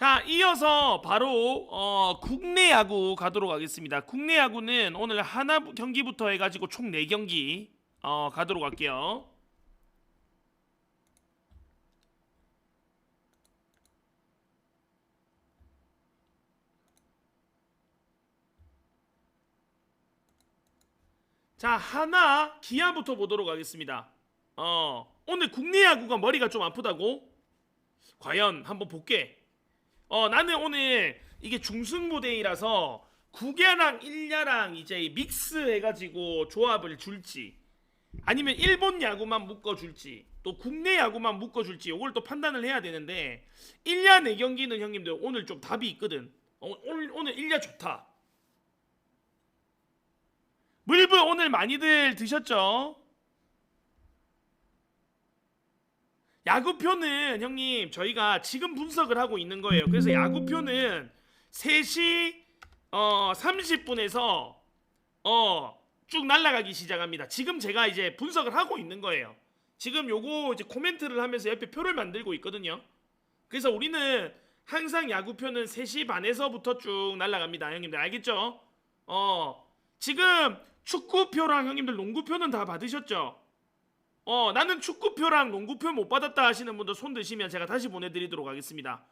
자, 이어서 바로 어, 국내 야구 가도록 하겠습니다. 국내 야구는 오늘 하나 경기부터 해가지고 총 4경기 어, 가도록 할게요. 자, 하나 기아부터 보도록 하겠습니다. 어, 오늘 국내 야구가 머리가 좀 아프다고? 과연 한번 볼게. 어 나는 오늘 이게 중승부대이라서 국야랑 일야랑 이제 믹스 해가지고 조합을 줄지 아니면 일본 야구만 묶어줄지 또 국내 야구만 묶어줄지 이걸 또 판단을 해야 되는데 일야 내 경기는 형님들 오늘 좀 답이 있거든 어, 오늘 오늘 일야 좋다 물브 오늘 많이들 드셨죠? 야구표는 형님 저희가 지금 분석을 하고 있는 거예요. 그래서 야구표는 3시 어 30분에서 어 쭉 날아가기 시작합니다. 지금 제가 이제 분석을 하고 있는 거예요. 지금 요거 이제 코멘트를 하면서 옆에 표를 만들고 있거든요. 그래서 우리는 항상 야구표는 3시 반에서부터 쭉 날아갑니다. 형님들 알겠죠? 어 지금 축구표랑 형님들 농구표는 다 받으셨죠? 어 나는 축구표랑 농구표 못 받았다 하시는 분들 손 드시면 제가 다시 보내드리도록 하겠습니다.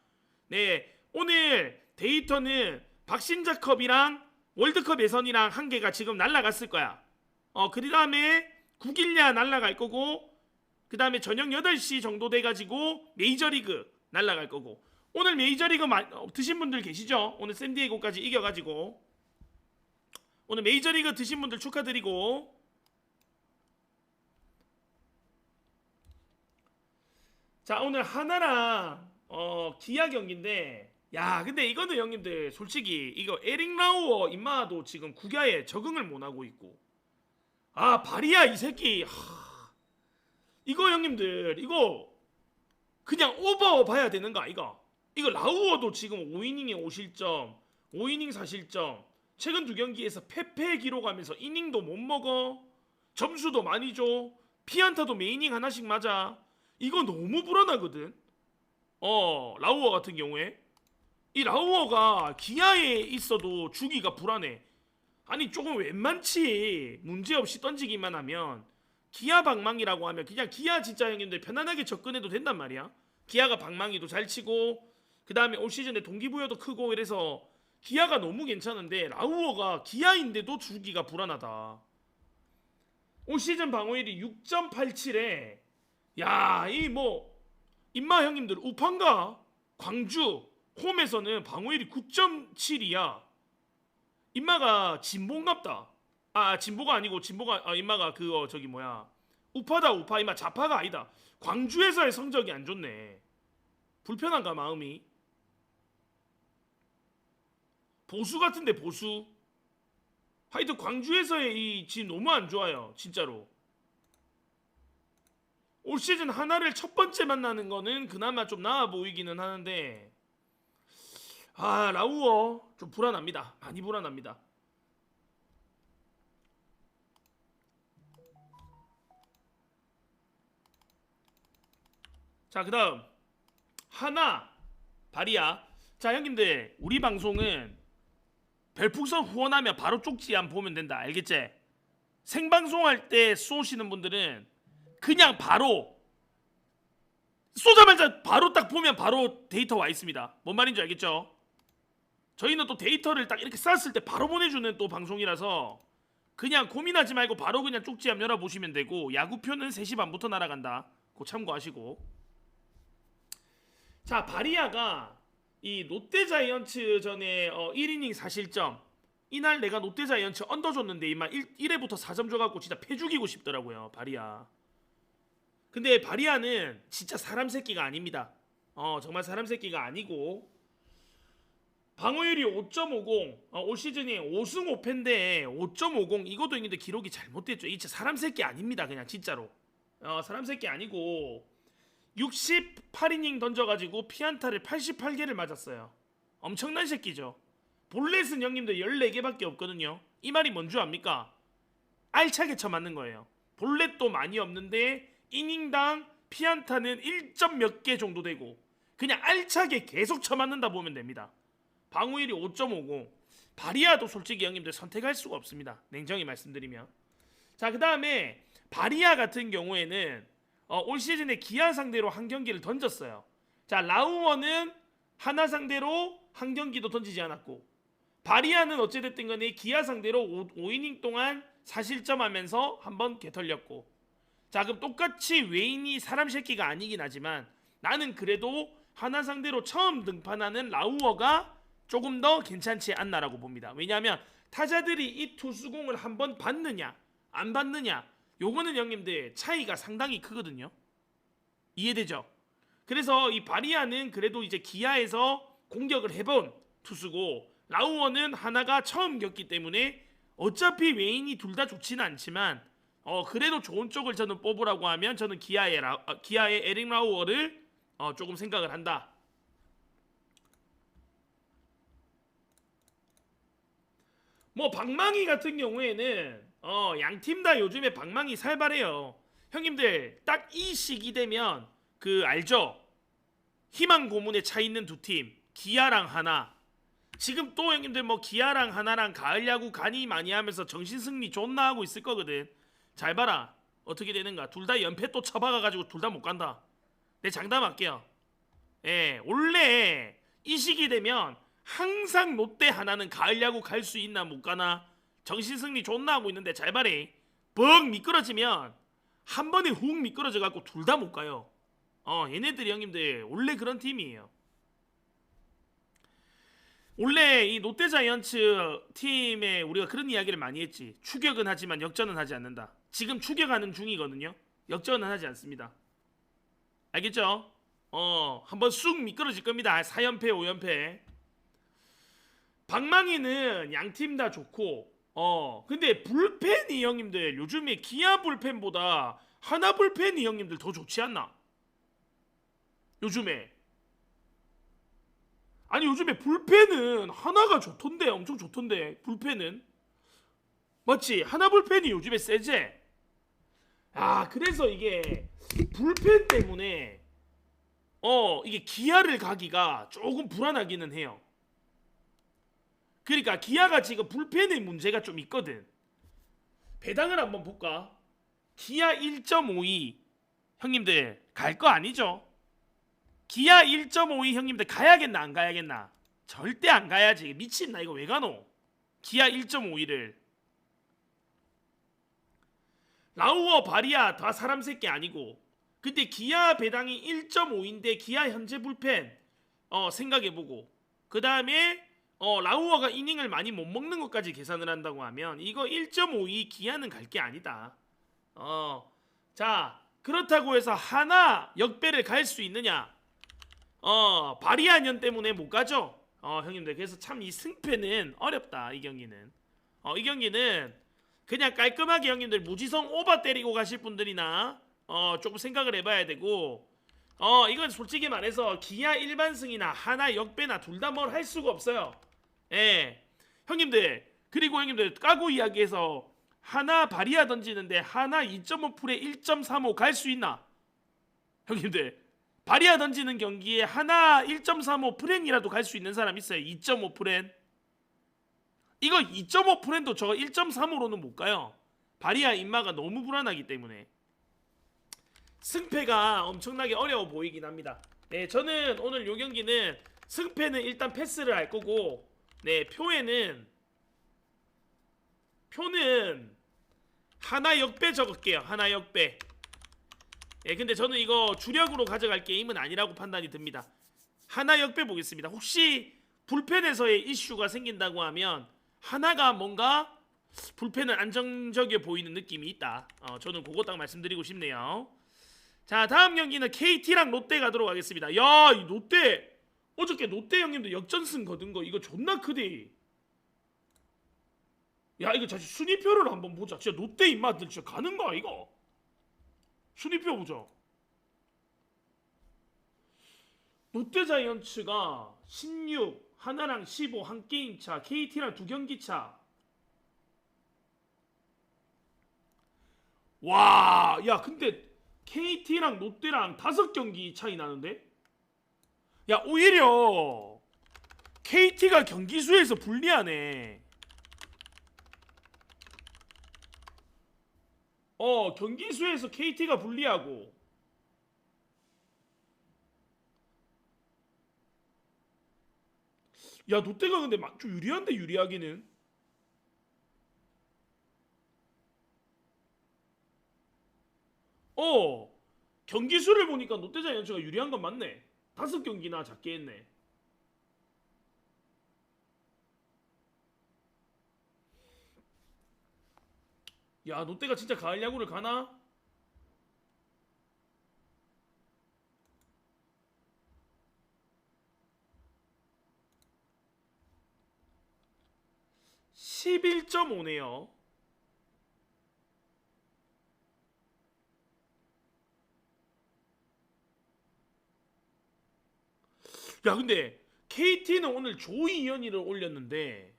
네 오늘 데이터는 박신자컵이랑 월드컵 예선이랑 한 개가 지금 날라갔을 거야. 어 그 다음에 9일냐 날라갈 거고 그 다음에 저녁 8시 정도 돼가지고 메이저리그 날라갈 거고 오늘 메이저리그 마- 어, 드신 분들 계시죠? 오늘 샌디에고까지 이겨가지고 오늘 메이저리그 드신 분들 축하드리고 자 오늘 하나랑 어 기아 경기인데 야 근데 이거는 형님들 솔직히 이거 에릭 라우어 임마도 지금 국야에 적응을 못 하고 있고. 아 바리야 이 새끼 하, 이거 형님들 이거 그냥 오버 봐야 되는 거 아이가? 이거 라우어도 지금 5이닝에 5실점 5이닝 4실점. 최근 두 경기에서 패패 기록하면서 이닝도 못 먹어. 점수도 많이 줘. 피안타도 메이닝 하나씩 맞아 이거 너무 불안하거든. 어 라우어 같은 경우에 이 라우어가 기아에 있어도 주기가 불안해. 아니 조금 웬만치 문제 없이 던지기만 하면 기아 방망이라고 하면 그냥 기아 진짜 형님들 편안하게 접근해도 된단 말이야. 기아가 방망이도 잘 치고 그 다음에 올 시즌에 동기부여도 크고 이래서 기아가 너무 괜찮은데 라우어가 기아인데도 주기가 불안하다. 올 시즌 방어율이 6.87에 야, 이 뭐 임마 형님들 우판가 광주 홈에서는 방어율이 9.7이야. 임마가 진보인갑다. 아, 진보가 아니고 진보가 아, 임마가 그거 저기 뭐야. 우파다 우파 임마 좌파가 아니다. 광주에서의 성적이 안 좋네. 불편한가 마음이? 보수 같은데 보수. 하여튼 광주에서의 이 지금 너무 안 좋아요. 진짜로. 올 시즌 하나를 첫 번째 만나는 거는 그나마 좀 나아 보이기는 하는데 아 라우어 좀 불안합니다. 많이 불안합니다. 자 그다음. 하나 바리야 자 형님들 우리 방송은 별풍선 후원하면 바로 쪽지 안 보면 된다. 알겠지? 생방송 할 때 쏘시는 분들은 그냥 바로 쏘자마자 바로 딱 보면 바로 데이터 와 있습니다. 뭔 말인지 알겠죠? 저희는 또 데이터를 딱 이렇게 쌌을 때 바로 보내주는 또 방송이라서 그냥 고민하지 말고 바로 그냥 쪽지 한번 열어보시면 되고 야구표는 3시 반부터 날아간다. 그거 참고하시고 자 바리아가 이 롯데 자이언츠 전에 어, 1이닝 4실점 이날 내가 롯데 자이언츠 언더 줬는데 이만 1, 1회부터 4점 줘갖고 진짜 패 죽이고 싶더라고요 바리아 근데 바리아는 진짜 사람 새끼가 아닙니다. 어 정말 사람 새끼가 아니고 방어율이 5.50 어, 올 시즌이 5승 5패인데 5.50 이것도 있는데 기록이 잘못됐죠. 이 진짜 사람 새끼 아닙니다. 그냥 진짜로 어 사람 새끼 아니고 68이닝 던져가지고 피안타를 88개를 맞았어요. 엄청난 새끼죠. 볼넷은 형님들 14개밖에 없거든요. 이 말이 뭔 줄 압니까? 알차게 쳐 맞는 거예요. 볼넷도 많이 없는데 이닝당 피안타는 1점 몇 개 정도 되고 그냥 알차게 계속 쳐맞는다 보면 됩니다. 방어율이 5.50. 바리아도 솔직히 형님들 선택할 수가 없습니다. 냉정히 말씀드리면. 자, 그 다음에 바리아 같은 경우에는 어, 올 시즌에 기아 상대로 한 경기를 던졌어요. 자, 라우어는 하나 상대로 한 경기도 던지지 않았고 바리아는 어찌됐든 간에 기아 상대로 5, 이닝 동안 사실점 하면서 한번 개털렸고 자 그럼 똑같이 웨인이 사람 새끼가 아니긴 하지만 나는 그래도 하나 상대로 처음 등판하는 라우어가 조금 더 괜찮지 않나라고 봅니다. 왜냐하면 타자들이 이 투수공을 한번 받느냐 안 받느냐 요거는 형님들 차이가 상당히 크거든요. 이해되죠? 그래서 이 바리아는 그래도 이제 기아에서 공격을 해본 투수고 라우어는 하나가 처음 겪기 때문에 어차피 웨인이 둘 다 좋지는 않지만 어 그래도 좋은 쪽을 저는 뽑으라고 하면 저는 기아의 라, 어, 기아의 에릭 라우어를 어 조금 생각을 한다. 뭐 방망이 같은 경우에는 어 양팀 다 요즘에 방망이 살벌해요. 형님들 딱 이 시기 되면 그 알죠? 희망 고문에 차 있는 두 팀 기아랑 하나 지금 또 형님들 뭐 기아랑 하나랑 가을 야구 간이 많이 하면서 정신 승리 존나 하고 있을 거거든. 잘 봐라. 어떻게 되는가? 둘 다 연패 또 쳐박아 가지고 둘 다 못 간다. 내 장담할게요. 예, 원래 이 시기 되면 항상 롯데 하나는 가을 야구 갈 수 있나 못 가나 정신 승리 존나 하고 있는데 잘 봐래. 벙 미끄러지면 한 번에 훅 미끄러져 갖고 둘 다 못 가요. 어, 얘네들이 형님들 원래 그런 팀이에요. 원래 이 롯데자이언츠 팀에 우리가 그런 이야기를 많이 했지. 추격은 하지만 역전은 하지 않는다. 지금 추격하는 중이거든요. 역전은 하지 않습니다. 알겠죠? 어, 한번 쑥 미끄러질 겁니다. 4연패, 5연패. 방망이는 양 팀 다 좋고 어, 근데 불펜이 형님들 요즘에 기아 불펜보다 하나 불펜이 형님들 더 좋지 않나? 요즘에 아니 요즘에 불펜은 하나가 좋던데 엄청 좋던데 불펜은 맞지 하나 불펜이 요즘에 세제 아 그래서 이게 불펜 때문에 어 이게 기아를 가기가 조금 불안하기는 해요 그러니까 기아가 지금 불펜의 문제가 좀 있거든 배당을 한번 볼까 기아 1.52 형님들 갈 거 아니죠 기아 1.52 형님들 가야겠나 안 가야겠나? 절대 안 가야지. 미친나 이거 왜 가노? 기아 1.52를 라우어 바리아 다 사람 새끼 아니고 근데 기아 배당이 1.5인데 기아 현재 불펜 어 생각해보고 그 다음에 어 라우어가 이닝을 많이 못 먹는 것까지 계산을 한다고 하면 이거 1.52 기아는 갈 게 아니다. 어 자 그렇다고 해서 하나 역배를 갈 수 있느냐? 어 바리아년 때문에 못 가죠. 어 형님들 그래서 참 이 승패는 어렵다 이 경기는. 어 이 경기는 그냥 깔끔하게 형님들 무지성 오버 때리고 가실 분들이나 어 조금 생각을 해봐야 되고 어 이건 솔직히 말해서 기아 일반승이나 하나 역배나 둘 다 뭘 할 수가 없어요. 예 형님들 그리고 형님들 까고 이야기해서 하나 바리아 던지는데 하나 2.5 풀에 1.35 갈 수 있나? 형님들 바리아 던지는 경기에 하나 1.35 프렌이라도 갈 수 있는 사람 있어요. 2.5 프렌. 이거 2.5 프렌도 저거 1.3으로는 못 가요. 바리아 인마가 너무 불안하기 때문에 승패가 엄청나게 어려워 보이긴 합니다. 네, 저는 오늘 요 경기는 승패는 일단 패스를 할 거고, 네, 표에는 표는 하나 역배 적을게요. 하나 역배. 예, 근데 저는 이거 주력으로 가져갈 게임은 아니라고 판단이 듭니다. 하나 역배 보겠습니다. 혹시 불펜에서의 이슈가 생긴다고 하면 하나가 뭔가 불펜은 안정적이어 보이는 느낌이 있다. 어, 저는 그거 딱 말씀드리고 싶네요. 자, 다음 경기는 KT랑 롯데 가도록 하겠습니다. 야, 이 롯데 어저께 롯데 형님도 역전승 거둔 거 이거 존나 크대. 야, 이거 자식 순위표를 한번 보자. 진짜 롯데 입맛들 진짜 가는 거야 이거. 순위표 보자. 롯데 자이언츠가 16, 하나랑 15 한 게임 차, KT랑 두 경기 차. 와, 야 근데 KT랑 롯데랑 다섯 경기 차이 나는데? 야 오히려 KT가 경기 수에서 불리하네. 어 경기 수에서 KT가 불리하고. 야 롯데가 근데 막좀 유리한데 유리하기는. 어 경기 수를 보니까 롯데 자이언츠가 유리한 건 맞네. 다섯 경기나 작게 했네. 야 롯데가 진짜 가을 야구를 가나? (11.5네요) 야 근데 KT는 오늘 조이현이를 올렸는데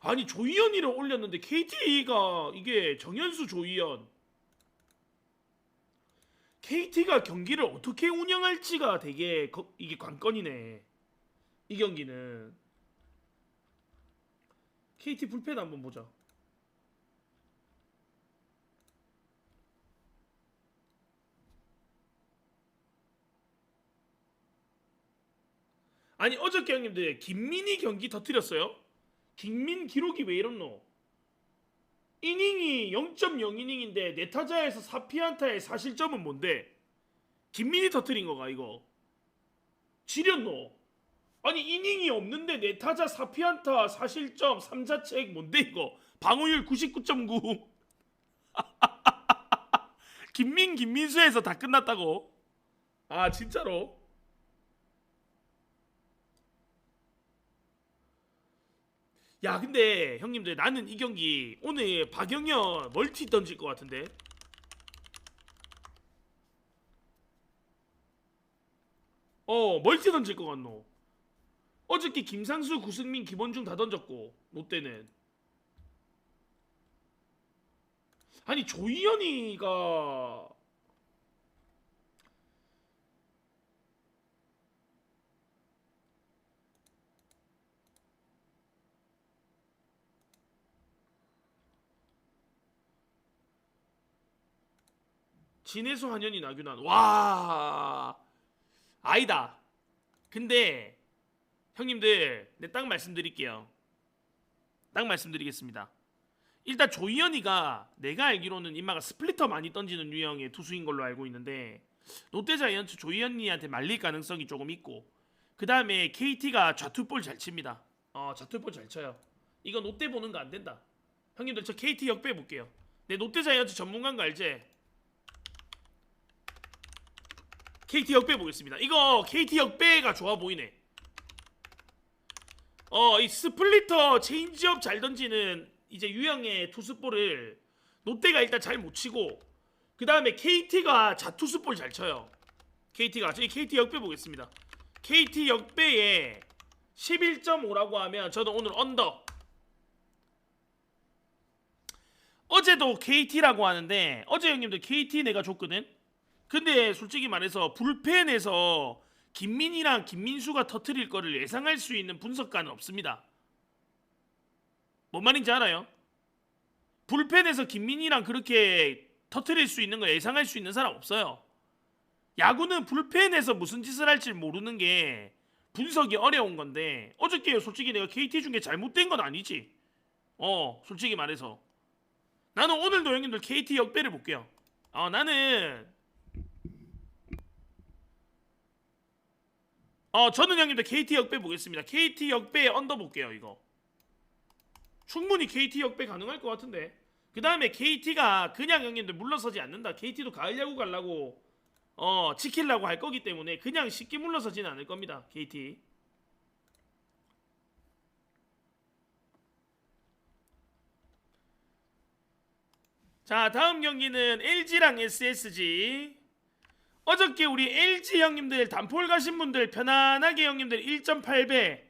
아니 조이현이를 올렸는데 KT가 이게 정현수 조이현. KT가 경기를 어떻게 운영할지가 되게 거- 이게 관건이네. 이 경기는 KT 불펜 한번 보자 아니 어저께 형님들 김민희 경기 터뜨렸어요 김민 기록이 왜 이렇노? 이닝이 0.0이닝인데 네 타자에서 4피안타의 사실점은 뭔데? 김민희 터트린 거가 이거 지렸노? 아니 이닝이 없는데 네 타자 4피안타 사실점 3자책 뭔데 이거? 방어율 99.9 김민 김민수에서 다 끝났다고? 아 진짜로? 야 근데 형님들 나는 이 경기 오늘 박영현 멀티 던질 것 같은데 어 멀티 던질 것 같노 어저께 김상수 구승민 김원중 다 던졌고 롯데는. 아니 조이현이가 진해수 한현이 나균환 와! 아니다. 근데 형님들 내딱 말씀드릴게요 딱 말씀드리겠습니다 일단 조이현이가 내가 알기로는 임마가 스플리터 많이 던지는 유형의 투수인 걸로 알고 있는데 롯데자이언츠 조이현이한테 말릴 가능성이 조금 있고 그 다음에 KT가 좌투볼 잘 칩니다 어 좌투볼 잘 쳐요 이거 롯데 보는 거 안 된다 형님들 저 KT 역배 볼게요 내 롯데자이언츠 전문가인 거 알지? KT 역배 보겠습니다. 이거 KT 역배가 좋아 보이네. 어, 이 스플리터 체인지업 잘 던지는 이제 유형의 투수볼을 롯데가 일단 잘 못 치고 그 다음에 KT가 자투수볼 잘 쳐요. KT가 저희 KT 역배 보겠습니다. KT 역배에 11.5라고 하면 저는 오늘 언더. 어제도 KT라고 하는데 어제 형님들 KT 내가 줬거든. 근데 솔직히 말해서 불펜에서 김민이랑 김민수가 터트릴 거를 예상할 수 있는 분석가는 없습니다. 뭔 말인지 알아요? 불펜에서 김민이랑 그렇게 터트릴 수 있는 거 예상할 수 있는 사람 없어요. 야구는 불펜에서 무슨 짓을 할지 모르는 게 분석이 어려운 건데 어저께 솔직히 내가 KT 중에 잘못된 건 아니지. 어, 솔직히 말해서 나는 오늘도 형님들 KT 역배를 볼게요. 어, 나는 어 저는 형님들 KT 역배 보겠습니다. KT 역배 언더 볼게요 이거. 충분히 KT 역배 가능할 것 같은데. 그 다음에 KT가 그냥 형님들 물러서지 않는다. KT도 가을 야구 가려고 어 지키려고 할 거기 때문에 그냥 쉽게 물러서지는 않을 겁니다. KT. 자 다음 경기는 LG랑 SSG. 어저께 우리 LG 형님들 단폴 가신 분들 편안하게 형님들 1.8배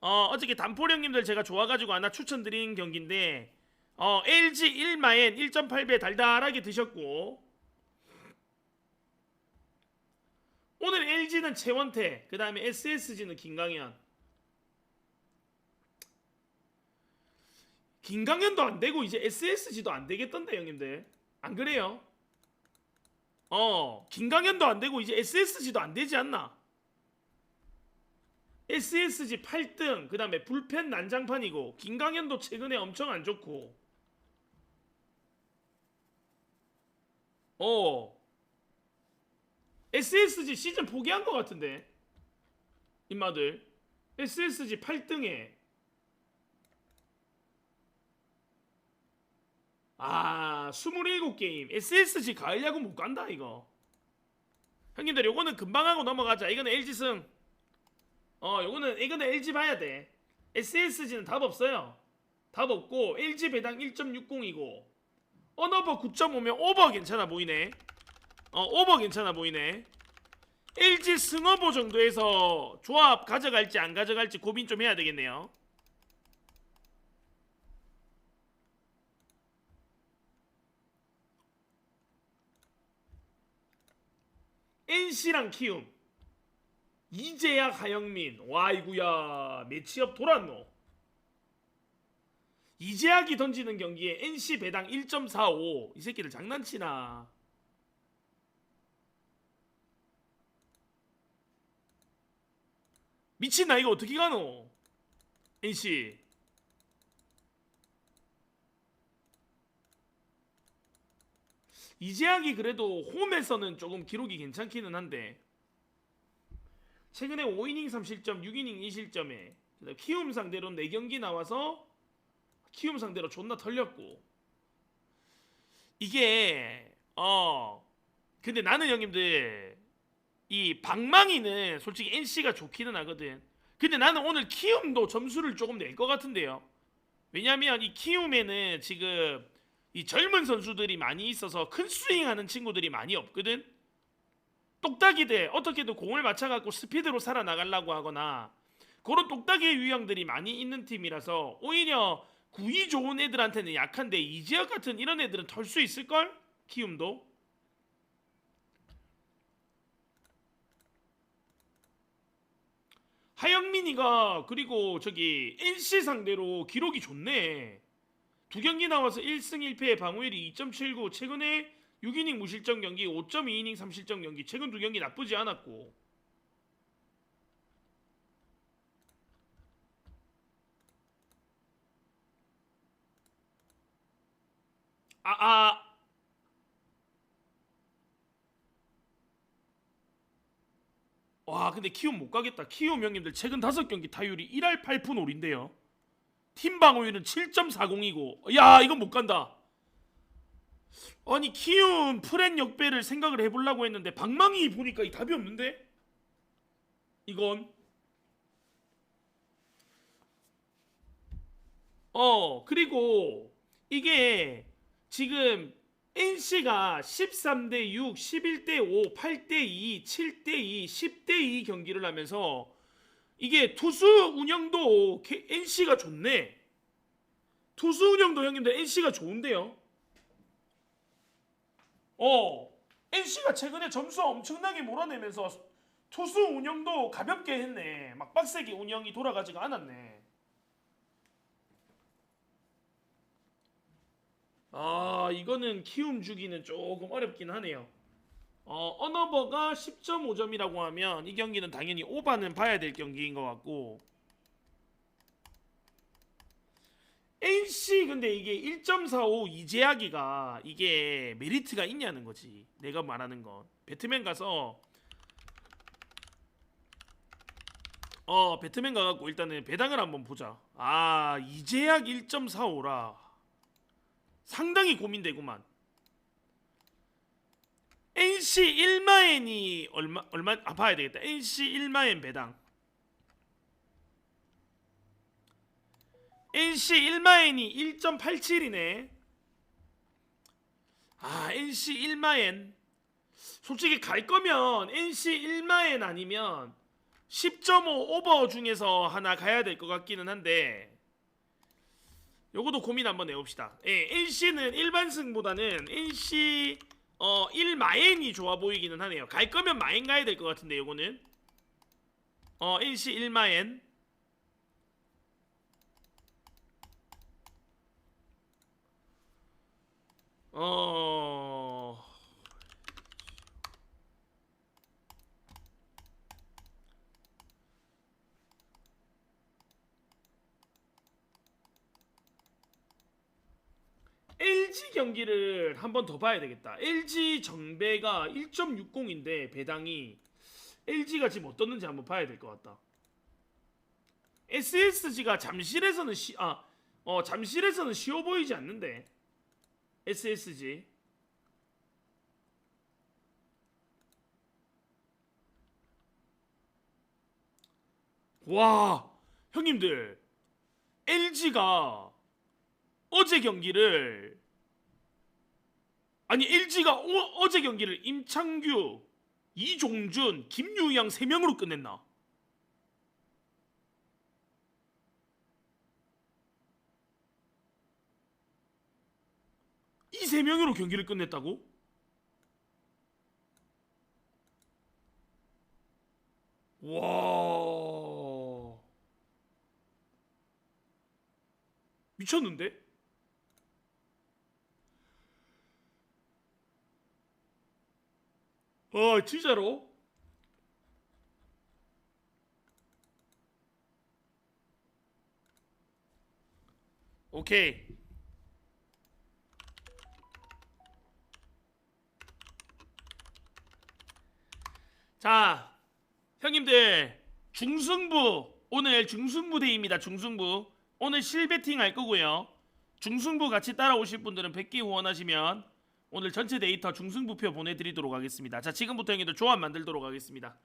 어 어저께 단폴 형님들 제가 좋아가지고 하나 추천드린 경기인데 어 LG 1마엔 1.8배 달달하게 드셨고 오늘 LG는 최원태, 그 다음에 SSG는 김강현. 김강현도 안 되고 이제 SSG도 안 되겠던데 형님들. 안 그래요? 어, 김강현도 안 되고 이제 SSG도 안 되지 않나? SSG 8등, 그 다음에 불펜 난장판이고 김강현도 최근에 엄청 안 좋고. 어. SSG 시즌 포기한 것 같은데 임마들 SSG 8등에 아 27게임. SSG 가을 야구 못 간다 이거. 형님들 요거는 금방 하고 넘어가자. 이거는 LG 승 어 요거는 이거는 LG 봐야 돼. SSG는 답 없어요. 답 없고 LG 배당 1.60이고. 언어버 9.5면 오버 괜찮아 보이네. 어 오버 괜찮아 보이네. LG 승어보 정도에서 조합 가져갈지 안 가져갈지 고민 좀 해야 되겠네요 NC랑 키움. 이재야 하영민. 와이구야 매치업 돌았노? 이재학이 던지는 경기에 NC 배당 1.45 이 새끼들 장난치나? 미친나 이거 어떻게 가노? NC 이재학이 그래도 홈에서는 조금 기록이 괜찮기는 한데 최근에 5이닝 3실점, 6이닝 2실점에 키움 상대로 4경기 나와서 키움 상대로 존나 털렸고 이게 어 근데 나는 형님들 이 방망이는 솔직히 NC가 좋기는 하거든. 근데 나는 오늘 키움도 점수를 조금 낼 것 같은데요. 왜냐면 이 키움에는 지금 이 젊은 선수들이 많이 있어서 큰 스윙하는 친구들이 많이 없거든. 똑딱이들 어떻게든 공을 맞춰갖고 스피드로 살아나가려고 하거나 그런 똑딱이의 유형들이 많이 있는 팀이라서 오히려 구위 좋은 애들한테는 약한데 이지혁 같은 이런 애들은 털 수 있을걸? 키움도. 하영민이가 그리고 저기 NC 상대로 기록이 좋네. 두 경기 나와서 1승 1패 방어율이 2.79 최근에 6이닝 무실점 경기 5.2이닝 3실점 경기 최근 두 경기 나쁘지 않았고. 아 아. 와 근데 키움 못 가겠다. 키움 형님들 최근 다섯 경기 타율이 1할 8푼 5인데요 팀 방어율은 7.40이고. 야 이건 못 간다. 아니 키움 프렌 역배를 생각을 해보려고 했는데 방망이 보니까 이 답이 없는데? 이건? 어 그리고 이게 지금 NC가 13대 6, 11대 5, 8대 2, 7대 2, 10대 2 경기를 하면서 이게 투수 운영도 NC가 좋네. 투수 운영도 형님들 NC가 좋은데요. 어, NC가 최근에 점수 엄청나게 몰아내면서 투수 운영도 가볍게 했네. 막 빡세게 운영이 돌아가지가 않았네. 아, 이거는 키움 주기는 조금 어렵긴 하네요. 어, 언어버가 10.5점이라고 하면 이 경기는 당연히 오바는 봐야 될 경기인 것 같고 NC 근데 이게 1.45 이재학이가 이게 메리트가 있냐는 거지. 내가 말하는 건 배트맨 가서 어 배트맨 가갖고 일단은 배당을 한번 보자. 아 이재학 1.45라 상당히 고민되구만. NC 1마엔이 얼마 얼마 아 봐야 되겠다. NC 1마엔 배당. NC 1마엔이 1.87이네. 아, NC 1마엔. 솔직히 갈 거면 NC 1마엔 아니면 10.5 오버 중에서 하나 가야 될 것 같기는 한데 요것도 고민 한번 해봅시다. 예, NC는 일반 승보다는 NC 어 1마엔이 좋아 보이기는 하네요. 갈 거면 마엔 가야 될 것 같은데 요거는. 어 NC 1마엔 어 LG 경기를 한 번 더 봐야 되겠다. LG 정배가 1.60인데 배당이 LG가 지금 어떻는지 한번 봐야 될 것 같다. SSG가 잠실에서는 시, 아, 어, 잠실에서는 쉬워 보이지 않는데. SSG. 와, 형님들. LG가 어제 경기를 아니 LG가 어, 제 경기를 임창규, 이종준, 김유양 3명으로 끝냈나? 이세 명으로 경기를 끝냈다고? 와 미쳤는데? 아 진짜로? 오케이. 자 형님들 중승부 오늘 중승부 데이입니다 중승부. 오늘 실베팅 할 거고요. 중승부 같이 따라오실 분들은 100개 후원하시면 오늘 전체 데이터 중승부표 보내드리도록 하겠습니다. 자 지금부터 형님들 조합 만들도록 하겠습니다